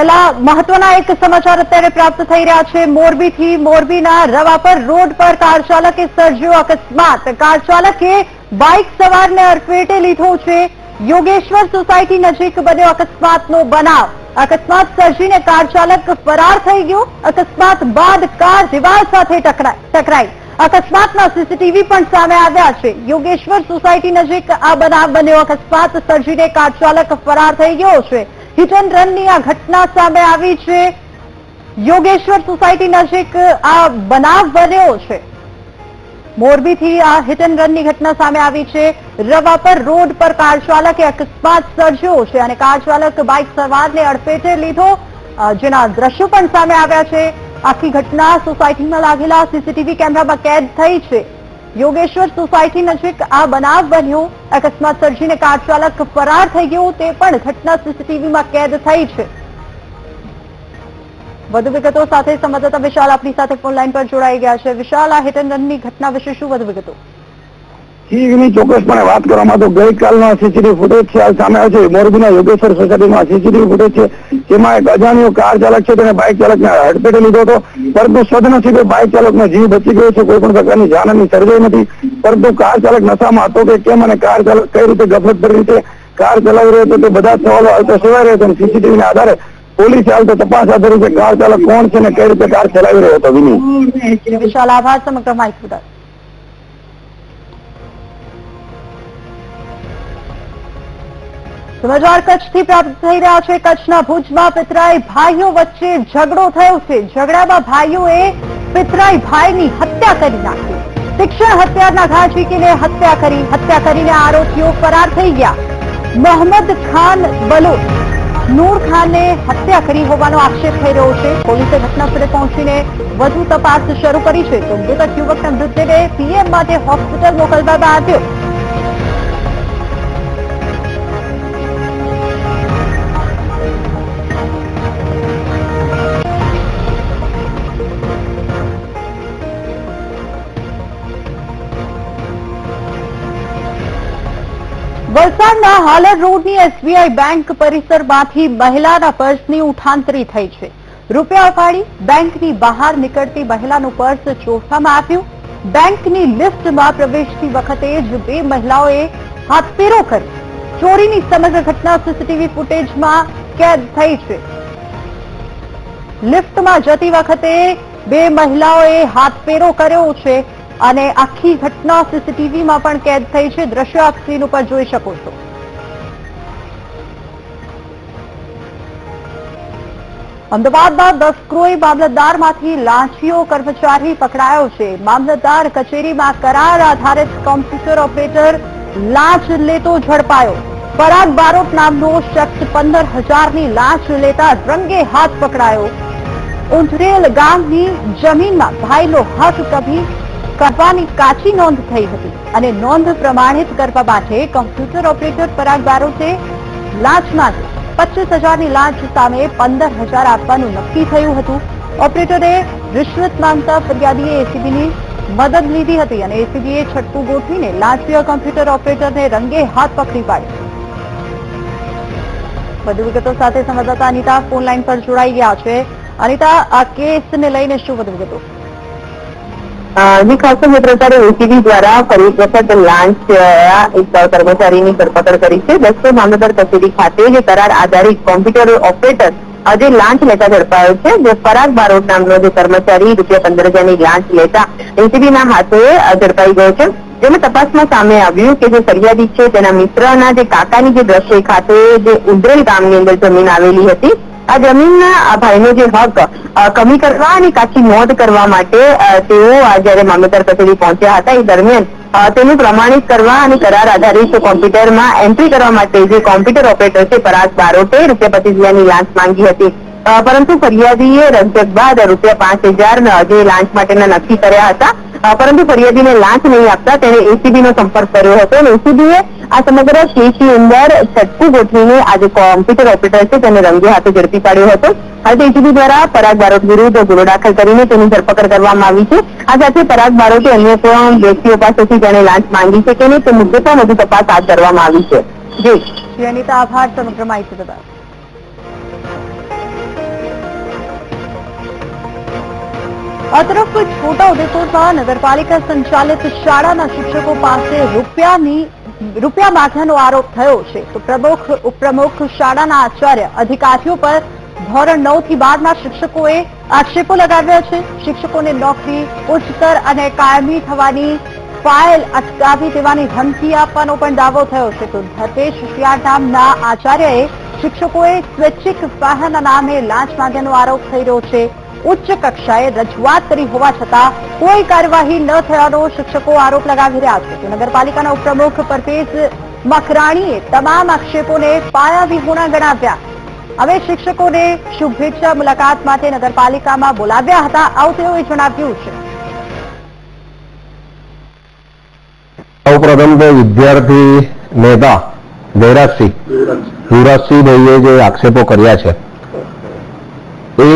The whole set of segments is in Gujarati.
પહેલા મહત્વના એક સમાચાર અત્યારે પ્રાપ્ત થઈ રહ્યા છે. મોરબીથી મોરબીના રવાપર રોડ પર કાર ચાલકે સર્જ્યો અકસ્માત. કાર ચાલકે બાઇક સવારને અડફેટે લીધો છે. યોગેશ્વર સોસાયટી નજીક બન્યો અકસ્માતનો બનાવ. અકસ્માત સર્જીને કાર ચાલક ફરાર થઈ ગયો. અકસ્માત બાદ કાર દિવાલ સાથે ટકરાઈ. અકસ્માતના સીસીટીવી પણ સામે આવ્યા છે. યોગેશ્વર સોસાયટી નજીક આ બનાવ બન્યો. અકસ્માત સર્જીને કાર ચાલક ફરાર થઈ ગયો છે. હિટ એન્ડ રનની આ ઘટના સામે આવી છે. યોગેશ્વર સોસાયટી નજીક આ બનાવ બન્યો છે. મોરબીથી આ હિટ એન્ડ રનની ઘટના સામે આવી છે. રવાપર રોડ પર કાર ચાલકે અકસ્માત સર્જ્યો છે અને કાર ચાલક બાઇક સવારને અડફેટે લીધો. જેના દ્રશ્યો પણ સામે આવ્યા છે. આખી ઘટના સોસાયટીમાં લાગેલા સીસીટીવી કેમેરામાં કેદ થઈ છે. યોગેશ્વર સોસાયટી નજીક આ બનાવ બન્યો. અકસ્માત સર્જીને કાર ચાલક ફરાર થઈ ગયો, તે પણ ઘટના સીસીટીવીમાં કેદ થઈ છે. વધુ વિગતો સાથે સંવાદદાતા વિશાલ આપણી સાથે ફોન લાઈન પર જોડાઈ ગયા છે. વિશાલ, આ હિટ એન્ડ રનની ઘટના વિશે શું વધુ વિગતો? એની ચોક્કસપણે વાત કરવામાં તો ગઈકાલનો સીસીટીવી ફૂટેજ છે સામે આવે મોરબીના યોગેશ્વર સોસાયટીમાં સીસીટીવી ફૂટેજ છે, જેમાં એક અજાણ્યો કાર ચાલક છે, તેને બાઇક ચાલકને હડફેટે લીધો હતો. પરંતુ સદનસીબે બાઇક ચાલકનો જીવ બચી ગયો છે, કોઈ પણ પ્રકારની જાનની સર્જાઈ નથી. પરંતુ કાર ચાલક નશામાં હતો કે કેમ અને કાર ચાલક કઈ રીતે ગફલત કરી રીતે કાર ચલાવી રહ્યો હતો તે બધા સવાલો હાલ તો સેવાઈ રહ્યા છે સીસીટીવી ના આધારે પોલીસે હાલ તો તપાસ હાથ ધરી છે, કાર ચાલક કોણ છે અને કઈ રીતે કાર ચલાવી રહ્યો હતો વિની વિશાલ, આભાર, સમગ્ર માહિતી સમાચાર કચ્છથી પ્રાપ્ત થઈ રહ્યા છે. કચ્છના ભુજમાં પિતરાઈ ભાઈઓ વચ્ચે ઝઘડો થયો છે. ઝઘડામાં ભાઈઓએ પિતરાઈ ભાઈની હત્યા કરી નાખી. શિક્ષણ હત્યાના ઘા ઝીકીને હત્યા કરી. હત્યા કરીને આરોપીઓ ફરાર થઈ ગયા. મોહમ્મદ ખાન બલોચ. નૂર ખાનને હત્યા કરી હોવાનો આક્ષેપ થઈ રહ્યો છે. પોલીસે ઘટના સ્થળે પહોંચીને વધુ તપાસ શરૂ કરી છે. તો મૃતક યુવકના મૃતદેહને પીએમ માટે હોસ્પિટલ મોકલવામાં આવ્યો. વલસાડના હાલર રોડની એસબીઆઈ બેંક પરિસરમાંથી મહિલાના પર્સની ઉઠાંતરી થઈ છે. રૂપિયા ઉપાડી બેંકની બહાર નીકળતી મહિલાનું પર્સ ચોરવામાં આવ્યું. બેંકની લિફ્ટમાં પ્રવેશતી વખતે જ બે મહિલાઓએ હાથફેરો કર્યો. ચોરીની સમગ્ર ઘટના સીસીટીવી ફૂટેજમાં કેદ થઈ છે. લિફ્ટમાં જતી વખતે બે મહિલાઓએ હાથફેરો કર્યો છે. અને આખી ઘટના સીસીટીવીમાં પણ કેદ થઈ છે. દ્રશ્યો આપ સ્ક્રીન ઉપર જોઈ શકો છો. અમદાવાદમાં દસક્રોઈ મામલતદારમાંથી લાંચીઓ કર્મચારી પકડાયો છે. મામલતદાર કચેરીમાં કરાર આધારિત કોમ્પ્યુટર ઓપરેટર લાંચ લેતો ઝડપાયો. પરાગ બારોટ નામનો શખ્સ પંદર હજારની લાંચ લેતા રંગે હાથ પકડાયો. ઉંધરેલ ગામની જમીનમાં ભાઈનો હક કભી કરવાની કાચી નોંધ થઈ હતી અને નોંધ પ્રમાણિત કરવા માટે કોમ્પ્યુટર ઓપરેટર પરાગ બારોટે પચીસ હજારની લાંચ સામે પંદર હજાર આપવાનું નક્કી થયું હતું. ઓપરેટરે રિશ્વત માંગતા ફરિયાદીએ એસીબીની મદદ લીધી હતી અને એસીબીએ છટકું ગોઠવીને લાંચીય કોમ્પ્યુટર ઓપરેટરને રંગે હાથ પકડી પાડ્યો. વધુ વિગતો સાથે સંવાદદાતા અનિતા ફોન લાઈન પર જોડાઈ ગયા છે. અનિતા, આ કેસને લઈને શું વધુ વિગતો? જી ખાસ તો પ્રકારે એસીબી દ્વારા ફરી વખત લાંચ એક કર્મચારીની ધરપકડ કરી છે. દસતો મામલતદાર કચેરી ખાતે જે કરાર આધારિત કોમ્પ્યુટર ઓપરેટર આજે લાંચ લેતા ઝડપાયો છે. જે ફરાર બારોટ નામનો જે કર્મચારી રૂપિયા પંદર હજારની લાંચ લેતા એસીબીના હાથે ઝડપાઈ ગયો છે. જેમાં તપાસમાં સામે આવ્યું કે જે ફરિયાદી છે તેના મિત્રના જે કાકાની જે દ્રશ્ય ખાતે જે ઉંદરેલ ગામની અંદર જમીન આવેલી હતી આ જમીનના, આ ભાઈનો જે હક કમી કરવા અને કાચી નોંધ કરવા માટે તેઓ જયારે મામલતદાર કચેરી પહોંચ્યા હતા, એ દરમિયાન તેનું પ્રમાણિત કરવા અને કરાર આધારિત કોમ્પ્યુટરમાં એન્ટ્રી કરવા માટે જે કોમ્પ્યુટર ઓપરેટર છે, પરાગ બારોટે રૂપિયા પચીસ હજારની લાંચ માંગી હતી. પરંતુ ફરિયાદીએ રજૂઆત બાદ રૂપિયા પાંચ હજાર જે લાંચ માટેના નક્કી કર્યા હતા. પરંતુ ફરિયાદીને લાંચ નહીં આપતા તેણે એસીબી સંપર્ક કર્યો હતો અને એસીબીએ આ સમગ્ર કેસની અંદર છટકું ગોઠવીને આ કોમ્પ્યુટર ઓપરેટર છે તેને રંગે હાથે ઝડપી પાડ્યો હતો. હાલ એસીબી દ્વારા પરાગ બારોટ વિરુદ્ધ ગુનો દાખલ કરીને તેની ધરપકડ કરવામાં આવી છે. આ સાથે પરાગ બારોટે અન્ય પણ વ્યક્તિઓ પાસેથી તેણે લાંચ માંગી છે કે નહીં તે મુદ્દે પણ વધુ તપાસ હાથ ધરવામાં આવી છે. જી. અનિતા, આભાર. સમગ્ર માહિતી બદલ આ તરફ છોટાઉદેપુરમાં નગરપાલિકા સંચાલિત શાળાના શિક્ષકો પાસે રૂપિયાની, રૂપિયા માથાનો આરોપ થયો છે. તો પ્રમુખ, ઉપપ્રમુખ શાળાના આચાર્ય અધિકારીઓ પર ધોરણ નવથી બારના શિક્ષકોએ આક્ષેપો લગાવ્યા છે. શિક્ષકોને નોકરી, ઉચ્ચતર અને કાયમી થવાની ફાઇલ અટકાવી દેવાની ધમકી આપવાનો પણ દાવો થયો છે. તો ધર્મેશ શિયાર નામના આચાર્યએ શિક્ષકોએ સ્વૈચ્છિક સહાયના નામે લાંચ માંગ્યાનો આરોપ થઈ રહ્યો છે. ઉચ્ચ કક્ષાએ રજૂઆત કરી હોવા છતાં કોઈ કાર્યવાહી ન થયાનો શિક્ષકો આરોપ લગાવી રહ્યા છે. નગરપાલિકાના ઉપપ્રમુખ પરવેઝ મકરાણીએ તમામ આક્ષેપોને પાયાવિહોણા ગણાવ્યા. હવે શિક્ષકોને શુભેચ્છા મુલાકાત માટે નગરપાલિકામાં બોલાવ્યા હતા આવું તેઓએ જણાવ્યું છે. સૌપ્રથમ તો વિદ્યાર્થી નેતા જયરાજસિંહ યુવરાજસિંહભાઈએ જે આક્ષેપો કર્યા છે, એ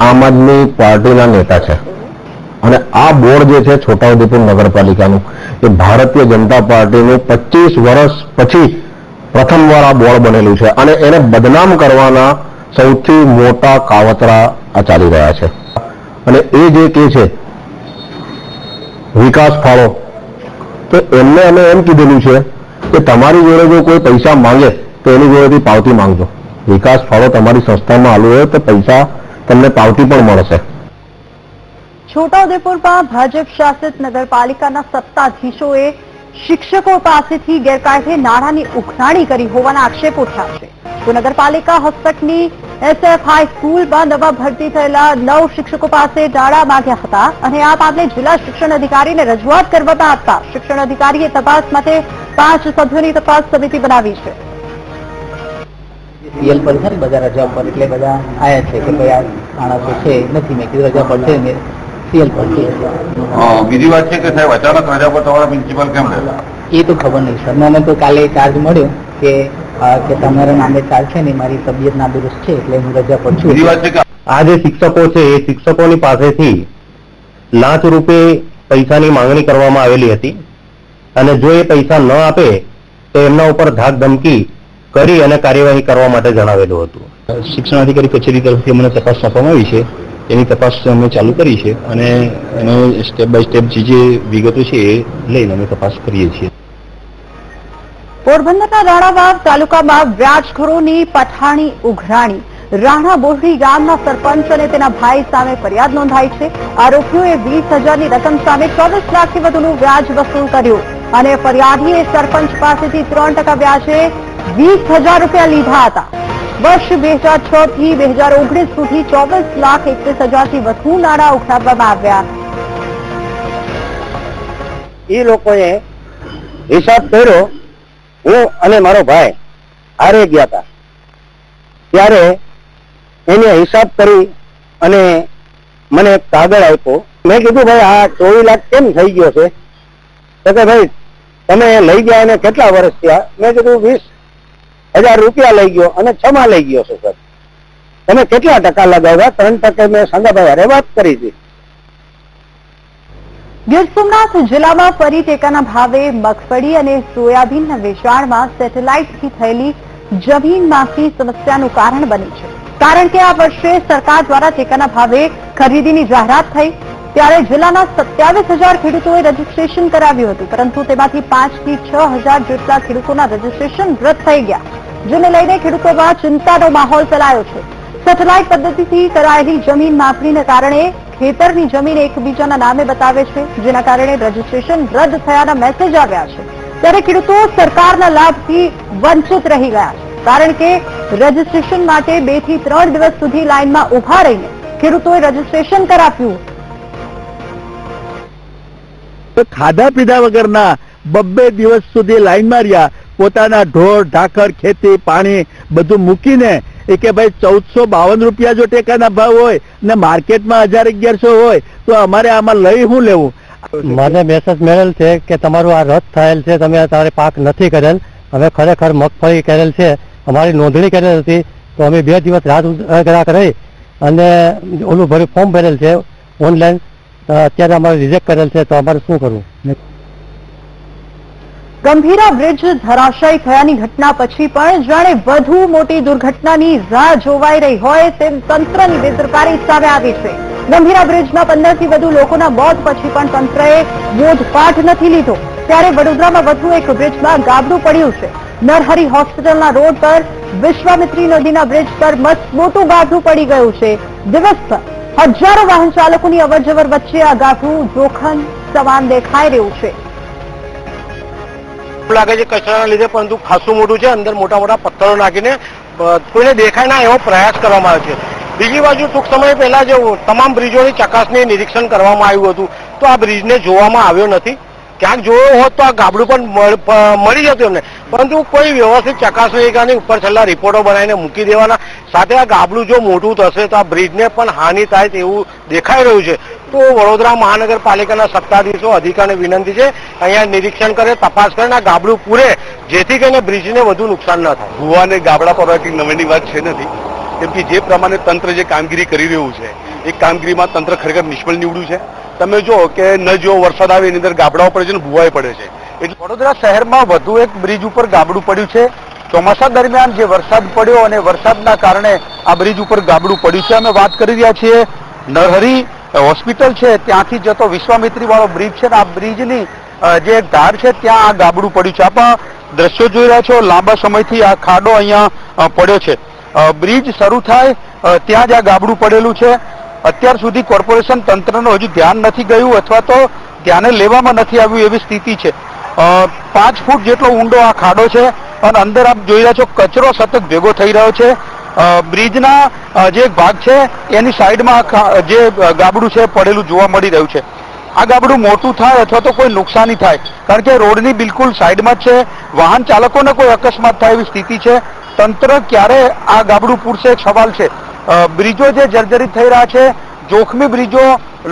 આમ આદમી પાર્ટીના નેતા છે. અને આ બોર્ડ જે છે છોટાઉદેપુર નગરપાલિકાનું, એ ભારતીય જનતા પાર્ટીનું પચીસ વર્ષ પછી પ્રથમવાર આ બોર્ડ બનેલું છે. અને એને બદનામ કરવાના સૌથી મોટા કાવતરા આ ચાલી રહ્યા છે. અને એ જે કે છે, વિકાસ ફાળો, તો એમને અમે એમ કીધેલું છે કે તમારી જોડે જો કોઈ પૈસા માંગે, તો એની જોડેથી પાવતી માંગજો. વિકાસ ફાળો તમારી સંસ્થામાં આવ્યો હોય તો પૈસા તમને પાવતી પણ મળશે. છોટાઉદેપુરમાં ભાજપ શાસિત નગરપાલિકાના સત્તાધીશોએ શિક્ષકો પાસેથી ગેરકાયદે નાણાંની ઉઘરાણી કરી હોવાના આક્ષેપો થયા છે. તો નગરપાલિકા હસ્તકની એસએફ હાઈ સ્કૂલમાં નવા ભરતી થયેલા નવ શિક્ષકો પાસે નાણાં માગ્યા હતા અને આ મામલે જિલ્લા શિક્ષણ અધિકારીને રજૂઆત કરવામાં હતા શિક્ષણ અધિકારીએ તપાસ માટે પાંચ સભ્યોની તપાસ સમિતિ બનાવી છે. સીએલ પર છે ને બધા રજા ઉપર એટલે બધા આયા છે કે ભાઈ આ માણસો છે નથી. મેં કીધું રજા પર છે ને પીએલ પર છે. બીજી વાત છે કે સાહેબ અચાનક રજા પર તમારા પ્રિન્સિપલ કેમ રહેલા? એ તો ખબર નહીં સર. મને તો કાલે ચાર્જ મળ્યો કે કે તમારા નામે ચાર્જ છે ને મારી તબિયત નાદુરસ્ત છે એટલે હું રજા પર છું. બીજી વાત છે કે આ જે શિક્ષકો છે એ શિક્ષકોની પાસેથી લાંચ રૂપે પૈસાની માંગણી કરવામાં આવેલી હતી. અને જો એ પૈસા ન આપે તો એમના ઉપર ધાક ધમકી કરી અને કાર્યવાહી કરવા માટે જણાવેલું હતું. શિક્ષણ અધિકારી કચેરી તરફથી અમને તપાસ સોંપવામાં આવી છે. એની તપાસ અમે ચાલુ કરી છે અને એનો સ્ટેપ બાય સ્ટેપ જે જે વિગતો છે એ લઈને અમે તપાસ કરીએ છીએ. પોરબંદરના રાણાવાવ તાલુકામાં વ્યાજખોરોની પઠાણી ઉઘરાણી. રાણા બોરડી ગામના સરપંચ અને તેના ભાઈ સામે ફરિયાદ નોંધાઈ છે. આરોપીઓએ વીસ હજારની રકમ સામે ચોવીસ લાખથી વધુનું વ્યાજ વસૂલ કર્યું. અને ફરિયાદીએ સરપંચ પાસેથી ત્રણ ટકા વ્યાજે વીસ હજાર રૂપિયા લીધા હતા. વર્ષ બે હજાર છ થી બે હજાર ઓગણીસ સુધી ચોવીસ લાખ એકવીસ હજારથી વધુ નાણાં ઉઘરાવવામાં આવ્યા. એ લોકોએ હિસાબ કર્યો. હું અને મારો ભાઈ હારે ગયા હતા. ત્યારે એને હિસાબ કરી અને મને કાગળ આપ્યો. મેં કીધું, ભાઈ, આ ચોવીસ લાખ કેમ થઈ ગયો છે? તો કે, ભાઈ, તમે લઈ ગયા એને કેટલા વર્ષ થયા? મેં કીધું, વીસ હજાર રૂપિયા લઈ ગયો અને છ માં લઈ ગયો છે, સર. તમે કેટલા ટકા લગાવ્યા? ત્રણ ટકે મેં સંગાભાઈ હારે વાત કરી હતી. ગીર સોમનાથ જિલ્લામાં ફરી ટેકાના ભાવે મગફળી અને સોયાબીનના વેચાણમાં સેટેલાઇટથી થયેલી જમીન સમસ્યાનું કારણ બની છે. કારણ કે આ વર્ષે સરકાર દ્વારા ટેકાના ભાવે ખરીદીની જાહેરાત થઈ, ત્યારે જિલ્લાના સત્યાવીસ હજાર ખેડૂતોએ રજીસ્ટ્રેશન કરાવ્યું હતું, પરંતુ તેમાંથી પાંચથી છ હજાર જેટલા ખેડૂતોના રજીસ્ટ્રેશન રદ થઈ ગયા. જેને લઈને ખેડૂતોમાં ચિંતાનો માહોલ ફેલાયો છે. સેટેલાઇટ પદ્ધતિથી કરાયેલી જમીન માપણીને કારણે ખેતરની જમીન એકબીજાના નામે બતાવે છે, જેના કારણે રજીસ્ટ્રેશન રદ થયાના મેસેજ આવ્યા છે. ત્યારે ખેડૂતો સરકારના લાભથી વંચિત રહી ગયા છે, કારણ કે રજીસ્ટ્રેશન માટે બેથી ત્રણ દિવસ સુધી લાઇનમાં ઊભા રહીને ખેડૂતોએ રજીસ્ટ્રેશન કરાવ્યું. ખાધા પીધા વગરના બબ્બે દિવસ સુધી લાઈનમાં રહ્યા પોતાના ઢોર ઢાકર ખેતી પાણી બધું મૂકીને એ કે ભાઈ ચૌદસો બાવન રૂપિયા જો ટેકાના ભાવ હોય ને માર્કેટમાં હજાર અગિયારસો હોય તો અમારે આમાં લઈ શું લેવું? મને મેસેજ મળેલ છે કે તમારું આ રદ થયેલ છે તમે તમારે પાક નથી કરેલ. અમે ખરેખર મગફળી કરેલ છે અમારી નોંધણી કરેલ હતી તો અમે બે દિવસ રાત ગ્રાહક રહી અને ઓલું ભર્યું ફોર્મ ભરેલ છે ઓનલાઈન અત્યારે અમારે રિજેક્ટ કરેલ છે તો અમારે શું કરવું? ગંભીરા બ્રિજ ધરાશાયી થયાની ઘટના પછી પણ જાણે વધુ મોટી દુર્ઘટનાની રાહ જોવાઈ રહી હોય તેમ તંત્રની બેદરકારી સામે આવી છે. ગંભીરા બ્રિજમાં પંદરથી વધુ લોકોના મોત પછી પણ તંત્રએ બોધપાઠ નથી લીધો. ત્યારે વડોદરામાં વધુ એક બ્રિજમાં ગાબડું પડ્યું છે. નરહરી હોસ્પિટલના રોડ પર વિશ્વામિત્રી નદીના બ્રિજ પર મોટું ગાબડું પડી ગયું છે. દિવસભર હજારો વાહન ચાલકોની અવરજવર વચ્ચે આ ગાબડું જોખમ સમાન દેખાઈ રહ્યું છે. એવું લાગે છે કચરાના લીધે, પરંતુ ખાસું મોટું છે. અંદર મોટા મોટા પથ્થરો નાખીને કોઈને દેખાય ના એવો પ્રયાસ કરવામાં આવ્યો છે. બીજી બાજુ ટૂંક સમય પહેલા જે તમામ બ્રિજોની ચકાસણી નિરીક્ષણ કરવામાં આવ્યું હતું, તો આ બ્રિજને જોવામાં આવ્યો નથી. ક્યાંક જોયો હોત તો આ ગાબડું પણ મળી જતું એમને. પરંતુ કોઈ વ્યવસ્થિત ચકાસણી ઉપર છેલ્લા રિપોર્ટો બનાવીને મૂકી દેવાના, સાથે આ ગાબડું જો મોટું થશે, તો આ બ્રિજને પણ હાનિ થાય તેવું દેખાઈ રહ્યું છે. તો વડોદરા મહાનગરપાલિકાના સત્તાધીશો અધિકારીને વિનંતી છે, અહીંયા નિરીક્ષણ કરે, તપાસ કરે ગાબડું પૂરે, જેથી કરીને બ્રિજને વધુ નુકસાન ન થાય. ભુવાને ગાબડા પર કઈ નવીની વાત છે નથી, કેમ કે જે પ્રમાણે તંત્ર જે કામગીરી કરી રહ્યું છે, એ કામગીરીમાં તંત્ર ખરેખર નિષ્ફળ નીવડ્યું છે. તમે જો કે ન જો વરસાદ આવે એની અંદર ગાબડાઓ પડે છે ને ભુવાએ પડે છે. એટલે વડોદરા શહેરમાં વધુ એક બ્રિજ ઉપર ગાબડું પડ્યું છે. ચોમાસા દરમિયાન જે વરસાદ પડ્યો અને વરસાદના કારણે આ બ્રિજ ઉપર ગાબડું પડ્યું છે, અમે વાત કરી રહ્યા છીએ. નરહરી હોસ્પિટલ છે, ત્યાંથી જતો વિશ્વામિત્રી વાળો બ્રિજ છે આ બ્રિજની જે ધાર છે, ત્યાં આ ગાબડું પડ્યું છે. આપ દ્રશ્યો જોઈ રહ્યા છો, લાંબા સમયથી આ ખાડો અહીંયા પડ્યો છે. બ્રિજ શરૂ થાય ત્યાં જ આ ગાબડું પડેલું છે. અત્યાર સુધી કોર્પોરેશન તંત્રનું હજુ ધ્યાન નથી ગયું અથવા તો ધ્યાને લેવામાં નથી આવ્યું એવી સ્થિતિ છે. પાંચ ફૂટ જેટલો ઊંડો આ ખાડો છે અને અંદર આપ જોઈ રહ્યા છો, કચરો સતત ભેગો થઈ રહ્યો છે. બ્રિજના જે ભાગ છે, એની સાઈડમાં જે ગાબડું છે, પડેલું જોવા મળી રહ્યું છે. આ ગાબડું મોટું થાય અથવા તો કોઈ નુકસાની થાય, કારણ કે રોડની બિલકુલ સાઈડમાં છે. વાહન ચાલકોને કોઈ અકસ્માત થાય એવી સ્થિતિ છે. તંત્ર ક્યારે આ ગાબડું પૂરશે એક સવાલ છે. બ્રિજો જે જર્જરિત થઈ રહ્યા છે, જોખમી બ્રિજો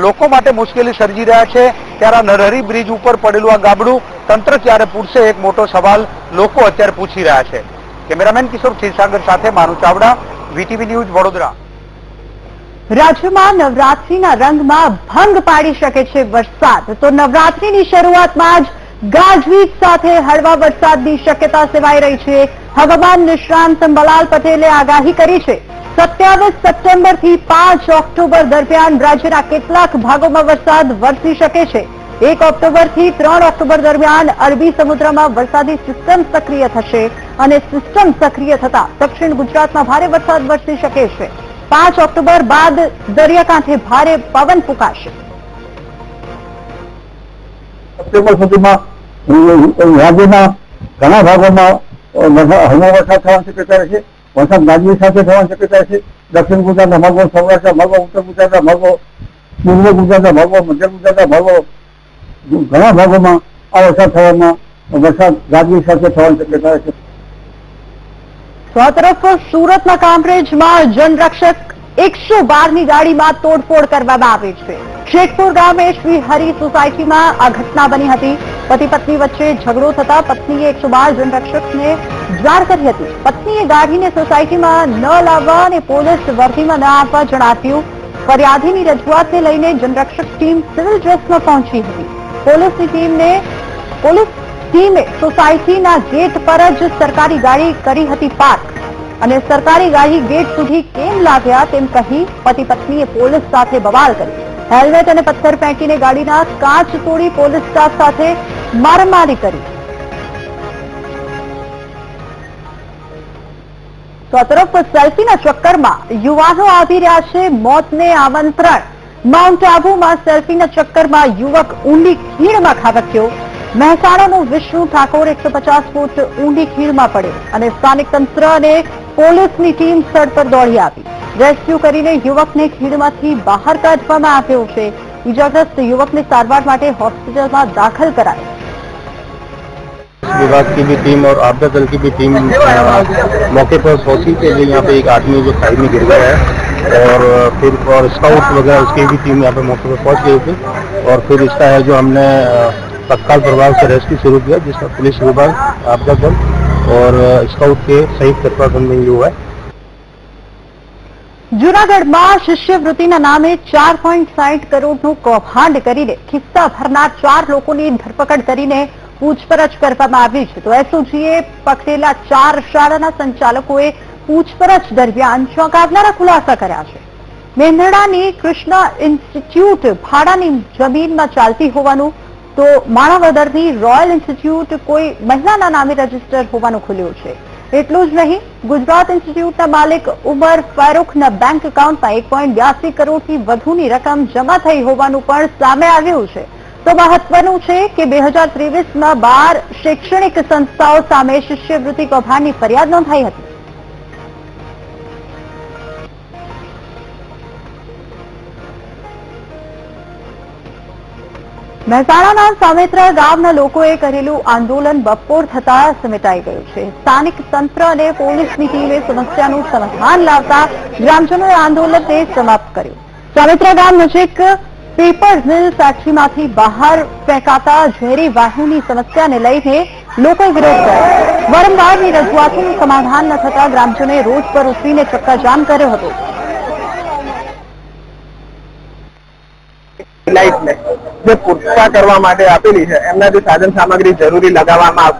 લોકો માટે મુશ્કેલી સર્જી રહ્યા છે. ત્યારે આ નરહરી બ્રિજ ઉપર પડેલું આ ગાબડું તંત્ર ક્યારે પૂરશે, એક મોટો સવાલ લોકો અત્યારે પૂછી રહ્યા છે. કેમેરામેન કિશોર ક્ષીરસાગર સાથે માનુ ચાવડા, વીટીવી ન્યૂઝ વડોદરા. રાજ્યમાં નવરાત્રીના રંગમાં ભંગ પાડી શકે છે વરસાદ. તો નવરાત્રીની શરૂઆતમાં જ ગાજવીજ સાથે હળવા વરસાદની શક્યતા સેવાઈ રહી છે. હવામાન નિષ્ણાંત બલાલ પટેલે આગાહી કરી છે. સત્યાવીસ સપ્ટેમ્બરથી પાંચ ઓક્ટોબર દરમિયાન રાજ્યના કેટલાક ભાગોમાં વરસાદ વરસી શકે છે. એક ઓક્ટોબરથી ત્રણ ઓક્ટોબર દરમિયાન અરબી સમુદ્રમાં વરસાદી સિસ્ટમ સક્રિય થશે અને સિસ્ટમ સક્રિય થતા દક્ષિણ ગુજરાતમાં ભારે વરસાદ વરસી શકે છે. પાંચ ઓક્ટોબર બાદ દરિયાકાંઠે ભારે પવન ફૂંકાશે. ઓક્ટોબર સુધીમાં રાજ્યના ઘણા ભાગોમાં હળવો વરસાદ થવાની શક્યતા રહેશે વરસાદ ગાજવી સાથે થવાની શક્યતા છે દક્ષિણ ગુજરાતના ભાગો સૌરાષ્ટ્રના ભાગો ઉત્તર ગુજરાતના ભાગો પૂર્વ ગુજરાતના ભાગો મધ્ય ગુજરાતના ભાગો ઘણા ભાગોમાં આ વરસાદ થવામાં વરસાદ ગાજવી સાથે થવાની શક્યતા છે. તો તરફ સુરતના કામરેજમાં જનરક્ષક એકસો બારની ગાડીમાં તોડફોડ કરવામાં આવી છે. શેખપુર ગામે શ્રી હરિ સોસાયટીમાં આ ઘટના બની હતી. પતિ પત્ની વચ્ચે ઝઘડો થતા પત્નીએ એકસો બાર જનરક્ષકને જાણ કરી હતી. પત્નીએ ગાડીને સોસાયટીમાં ન લાવવા અને પોલીસ વર્ધીમાં ન આપવા જણાવ્યું. ફરિયાદીની રજૂઆતને લઈને જનરક્ષક ટીમ સિવિલ ડ્રેસમાં પહોંચી હતી. પોલીસની ટીમને પોલીસ ટીમે સોસાયટીના ગેટ પર જ સરકારી ગાડી કરી હતી પાર્ક અને સરકારી ગાડી ગેટ સુધી કેમ લાવ્યા તેમ કહી પતિ પત્નીએ પોલીસ સાથે બવાલ કરી. હેલ્મેટ અને પથ્થર ફેંકીને ગાડીના કાચ તોડી પોલીસ સ્ટાફ સાથે મારમારી કરી. તો આ તરફ સેલ્ફીના ચક્કરમાં યુવાનો આવી રહ્યા છે મોતને આમંત્રણ. માઉન્ટ આબુમાં સેલ્ફીના ચક્કરમાં યુવક ઊંડી ખીણમાં ખાબક્યો મહેસાણાનો વિષ્ણુ ઠાકોર એકસો પચાસ ફૂટ ઊંડી ખીણમાં પડ્યો અને સ્થાનિક તંત્ર અને પોલીસની ટીમ સ્થળ પર દોડી આવી રેસ્ક્યુ કરીને યુવકને ખીણમાંથી બહાર કાઢવામાં આવ્યો છે ઇજાગ્રસ્ત યુવકને સારવાર માટે હોસ્પિટલમાં દાખલ કરાયો विभाग की भी टीम और आपदा दल की भी टीम अ, मौके पर पहुंची कि जो यहाँ पे एक आदमी जो खाई में गिर गया है और अ, फिर और स्काउट वगैरह उसकी भी टीम यहाँ पे मौके पर पहुंच गई थी और फिर इसका है जो हमने अ, तत्काल प्रभाव से रेस्क्यू शुरू किया जिसमें पुलिस विभाग आपदा दल और अ, स्काउट के संयुक्त तत्वाधान में ये हुआ है જૂનાગઢમાં શિષ્યવૃત્તિના નામે ચાર પોઈન્ટ સાહીઠ કરોડનું કૌભાંડ કરીને ખિસ્સા ભરનાર ચાર લોકોની ધરપકડ કરીને પૂછપરછ કરવામાં આવી છે તો એસઓજીએ પકડેલા ચાર શાળાના સંચાલકોએ પૂછપરછ દરમિયાન ચોંકાવનારા ખુલાસા કર્યા છે. મેંદરડાની કૃષ્ણ ઇન્સ્ટિટ્યૂટ ભાડાની જમીનમાં ચાલતી હોવાનું તો માણાવદરની રોયલ ઇન્સ્ટિટ્યૂટ કોઈ મહિલાના નામે રજિસ્ટર હોવાનું ખુલ્યું છે. એટલું જ નહીં, ગુજરાત ઇન્સ્ટિટ્યૂટના માલિક ઉમર ફારૂખના બેંક એકાઉન્ટમાં એક પોઈન્ટ બ્યાસી કરોડથી વધુની રકમ જમા થઈ હોવાનું પણ સામે આવ્યું છે. તો મહત્વનું છે કે બે હજાર ત્રેવીસમાં બાર શૈક્ષણિક સંસ્થાઓ સામે શિષ્યવૃત્તિ કૌભાંડની ફરિયાદ નોંધાઈ હતી. મહેસાણાના સામેત્રા ગામના લોકોએ કરેલું આંદોલન બપોર થતા સમેટાઈ ગયું છે. સ્થાનિક તંત્ર અને પોલીસની ટીમે સમસ્યાનું સમાધાન લાવતા ગ્રામજનોએ આંદોલનને સમાપ્ત કર્યું. સામેત્રા ગામ નજીક પેપર મિલ ફેક્ટરીમાંથી બહાર ફેંકાતા ઝેરી વાયુની સમસ્યાને લઈને લોકોએ વિરોધ કર્યો. વારંવારની રજૂઆતોનું સમાધાન ન થતા ગ્રામજનોએ રોડ પર ઉતરીને ચક્કાજામ કર્યો હતો. લાઈફને જે પૂરતા કરવા માટે આપેલી છે એમના જે સાધન સામગ્રી જરૂરી લગાવવામાં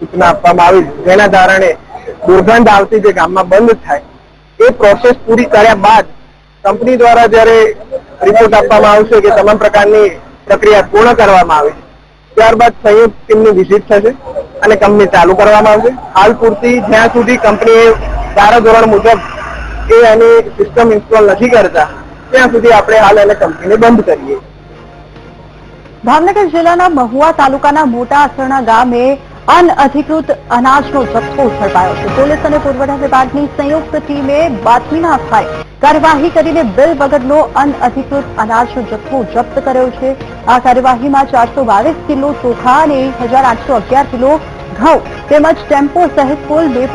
સૂચના આપવામાં આવી, જેના કારણે દુર્ગંધ આવતી જે ગામમાં બંધ થાય, એ પ્રોસેસ પૂરી કર્યા બાદ કંપની દ્વારા જ્યારે રિપોર્ટ આપવામાં આવશે કે તમામ પ્રકારની પ્રક્રિયા પૂર્ણ કરવામાં આવે, ત્યારબાદ સંયુક્ત ટીમની વિઝિટ થશે અને કંપની ચાલુ કરવામાં આવશે. હાલ પૂરતી જ્યાં સુધી કંપની ધારા ધોરણ મુજબ એ એની સિસ્ટમ ઇન્સ્ટોલ નથી કરતા, ત્યાં સુધી આપણે હાલ એને કંપનીને બંધ કરીએ. ભાવનગર જિલ્લાના મહુવા તાલુકાના મોટા અસરણા ગામે અનઅધિકૃત અનાજનો જથ્થો ઝડપાયો છે. પોલીસ અને પુરવઠા વિભાગની સંયુક્ત ટીમે બાતમીના આધારે કાર્યવાહી કરીને બિલ વગરનો અનઅધિકૃત અનાજનો જથ્થો જપ્ત કર્યો છે. આ કાર્યવાહીમાં ચારસો કિલો ચોખા અને એક કિલો ઘઉં તેમજ ટેમ્પો સહિત કુલ બે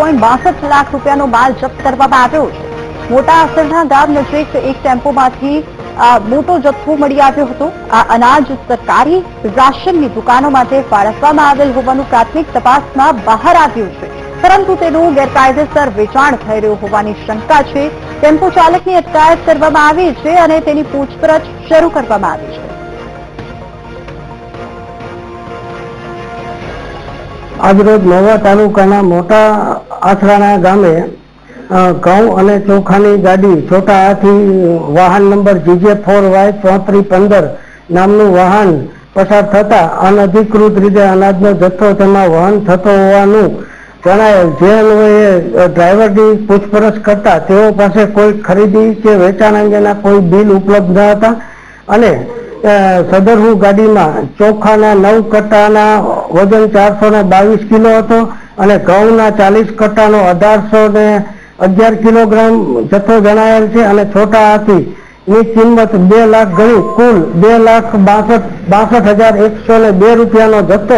લાખ રૂપિયાનો માલ જપ્ત કરવામાં આવ્યો છે. મોટા અસરના ગામ નજીક એક ટેમ્પોમાંથી મોટો જથ્થો મળી આવ્યો હતો. આ અનાજ સરકારી રાશનની દુકાનો માટે ફાળવવામાં આવેલ હોવાનું પ્રાથમિક તપાસમાં બહાર આવ્યું છે. પરંતુ તેનું ગેરકાયદેસર વેચાણ થઈ રહ્યું હોવાની શંકા છે. ટેમ્પો ચાલકની અટકાયત કરવામાં આવી છે અને તેની પૂછપરછ શરૂ કરવામાં આવી છે. આજરોજ મહુવા તાલુકાના મોટા આથરાણા ગામે ઘઉં અને ચોખાની ગાડી છોટા હાથી વાહન નંબર જીજે ફોર વાય ચોત્રીસ પંદર નામનું વાહન પસાર થતા અનધિકૃત રીતે અનાજનો જથ્થો તેમાં વહન થતો હોવાનું જણાયેલ. જે અ, ડ્રાઈવરની પૂછપરછ કરતા તેઓ પાસે કોઈ ખરીદી કે વેચાણ અંગેના કોઈ બિલ ઉપલબ્ધ ન હતા અને સદરહુ ગાડીમાં ચોખાના નવ કટ્ટાના વજન ચારસો ને બાવીસ કિલો હતો અને ઘઉંના ચાલીસ કટ્ટાનો અઢારસો ને અગિયાર કિલોગ્રામ જથ્થો જણાયેલ છે અને છોટા હાથી ની કિંમત બે લાખ ગણી, કુલ બે લાખ બાસઠ બાસઠ હજાર એકસો ને બે રૂપિયાનો જથ્થો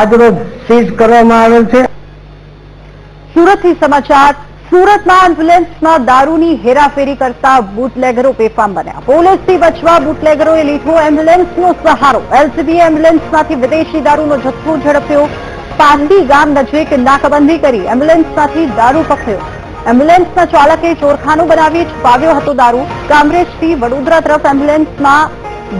આજરોજ સીઝ કરવામાં આવેલ છે. સુરતથી સમાચાર, સુરતમાં એમ્બ્યુલન્સમાં દારૂની હેરાફેરી કરતા બુટલેગરો બેફામ બન્યા. પોલીસથી બચવા બુટલેગરોએ લીધો એમ્બ્યુલન્સનો સહારો. એલસીબી એમ્બ્યુલન્સમાંથી વિદેશી દારૂનો જથ્થો ઝડપ્યો. પાંડી ગામ નજીક નાકાબંધી કરી એમ્બ્યુલન્સમાંથી દારૂ પકડ્યો. એમ્બ્યુલન્સના ચાલકે ચોરખાનું બનાવી છુપાવ્યો હતો દારૂ. કામરેજથી વડોદરા તરફ એમ્બ્યુલન્સમાં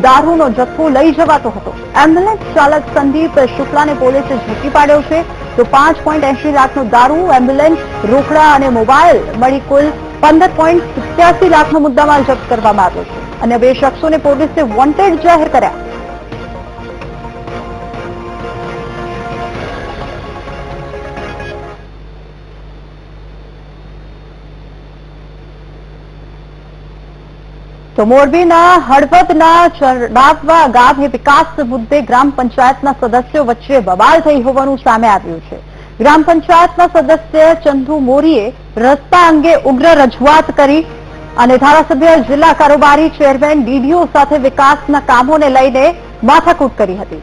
દારૂનો જથ્થો લઈ જવાતો હતો. એમ્બ્યુલન્સ ચાલક સંદીપ શુક્લાને પોલીસે ઝડપી પાડ્યો છે. તો પાંચ પોઈન્ટ એસી લાખનો દારૂ, એમ્બ્યુલન્સ, રોકડા અને મોબાઈલ મળી કુલ પંદર પોઈન્ટ સિત્યાસી લાખનો મુદ્દામાલ જપ્ત કરવામાં આવ્યો છે. અને બે શખ્સોને પોલીસે વોન્ટેડ જાહેર કર્યા. તો મોરબીના હળવદના ચડાવવા ગામે વિકાસ મુદ્દે ગ્રામ પંચાયતના સદસ્યો વચ્ચે બબાલ થઈ હોવાનું સામે આવ્યું છે. ગ્રામ પંચાયતના સદસ્ય ચંદુ મોરીએ રસ્તા અંગે ઉગ્ર રજૂઆત કરી અને ધારાસભ્ય જિલ્લા કારોબારી ચેરમેન ડીડીઓ સાથે વિકાસના કામોને લઈને માથાકૂટ કરી હતી.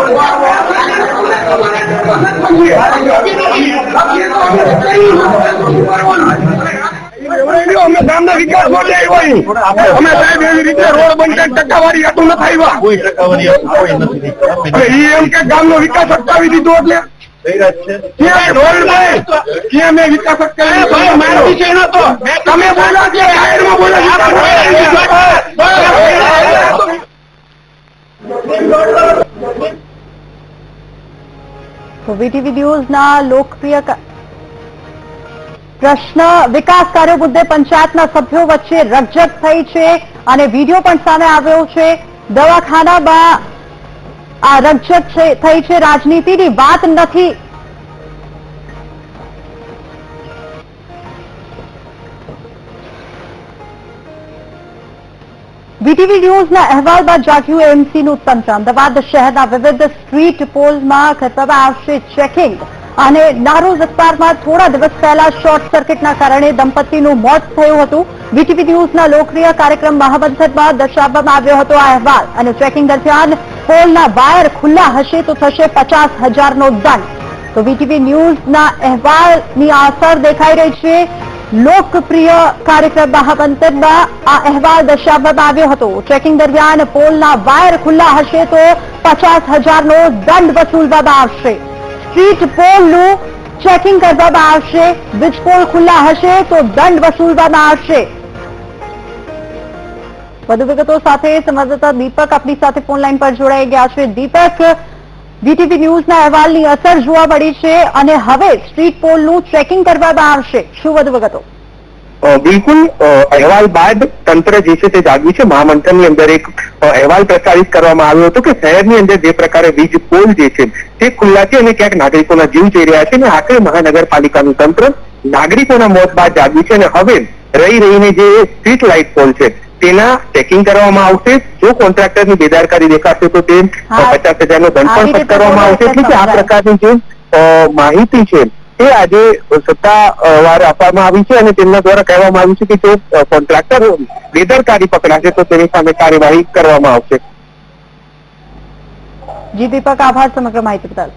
અમે ગામના વિકાસ માટે આવ્યા. અમે સાહેબ એવી રીતે રોડ બનશે ટકાવારી આટલું નથી આવ્યા હવે ઈ એમ કે ગામનો વિકાસ અટકાવી દીધો એટલે ક્યાં રોડમાં? ક્યાં મેં વિકાસ અટકાવી દીધો? મારો વિષય નહોતો. તમે બોલ્યા કે જાહેરમાં બોલ્યા તો વીટીવી ન્યૂઝના લોકપ્રિય પ્રશ્ન, વિકાસ કાર્યો મુદ્દે પંચાયતના સભ્યો વચ્ચે રકઝક થઈ છે અને વીડિયો પણ સામે આવ્યો છે. દવાખાનામાં આ રકઝક થઈ છે. રાજનીતિની વાત નથી. વીટીવી ન્યૂઝના અહેવાલ બાદ જાગ્યું એમસીનું તંત્ર અમદાવાદ શહેરના વિવિધ સ્ટ્રીટ પોલમાં કરવામાં આવશે ચેકિંગ અને નારોલ વિસ્તારમાં થોડા દિવસ પહેલા શોર્ટ સર્કિટના કારણે દંપતીનું મોત થયું હતું. વીટીવી ન્યૂઝના લોકપ્રિય કાર્યક્રમ મહાબંધનમાં દર્શાવવામાં આવ્યો હતો આ અહેવાલ. અને ચેકિંગ દરમિયાન પોલના વાયર ખુલ્લા હશે તો થશે પચાસ હજારનો દંડ. તો વીટીવી ન્યૂઝના અહેવાલની અસર દેખાઈ રહી છે. લોકપ્રિય કાર્યક્રમ મહામંથનમાં આ અહેવાલ દર્શાવવામાં આવ્યો હતો. ચેકિંગ દરમિયાન પોલના વાયર ખુલ્લા હશે તો પચાસ હજારનો દંડ વસૂલવામાં આવશે. સ્ટ્રીટ પોલનું ચેકિંગ કરવામાં આવશે. વીજ પોલ ખુલ્લા હશે તો દંડ વસૂલવામાં આવશે. વધુ વિગતો સાથે સંવાદદાતા દીપક આપણી સાથે ફોન લાઈન પર જોડાઈ ગયા છે. દીપક વીટીવી ન્યૂઝના અહેવાલની અસર જોવા મળી છે અને હવે સ્ટ્રીટ પોલનું ચેકિંગ કરવામાં આવશે. શું વધુ વિગતો? બિલકુલ અહેવાલ બાદ તંત્ર જે છે તે જાગ્યું છે. મહામંથનની અંદર એક અહેવાલ પ્રસારિત કરવામાં આવ્યો હતો કે શહેરની અંદર જે પ્રકારે વીજ પોલ જે છે તે ખુલ્લા છે અને ક્યાંક નાગરિકોના જીવ જઈ રહ્યા છે અને આખરે મહાનગરપાલિકાનું તંત્ર નાગરિકોના મોત બાદ જાગ્યું છે અને હવે રહી રહીને જે સ્ટ્રીટ લાઇટ પોલ છે તેના ચેકિંગ કરવામાં આવશે. જો કોન્ટ્રાક્ટરની બેદારકારી દેખાશે તો તે. પચાસ હજારનો દંડ પણ કરવામાં આવશે. એટલે કે આ પ્રકારની જે માહિતી છે તે આજે સત્તાવાર આપવામાં આવી છે અને તેમના દ્વારા કહેવામાં આવ્યું છે કે જો કોન્ટ્રાક્ટર બેદરકારી પકડાશે તો તેની સામે કાર્યવાહી કરવામાં આવશે. જી દીપક આભાર સમગ્ર માહિતી બદલ.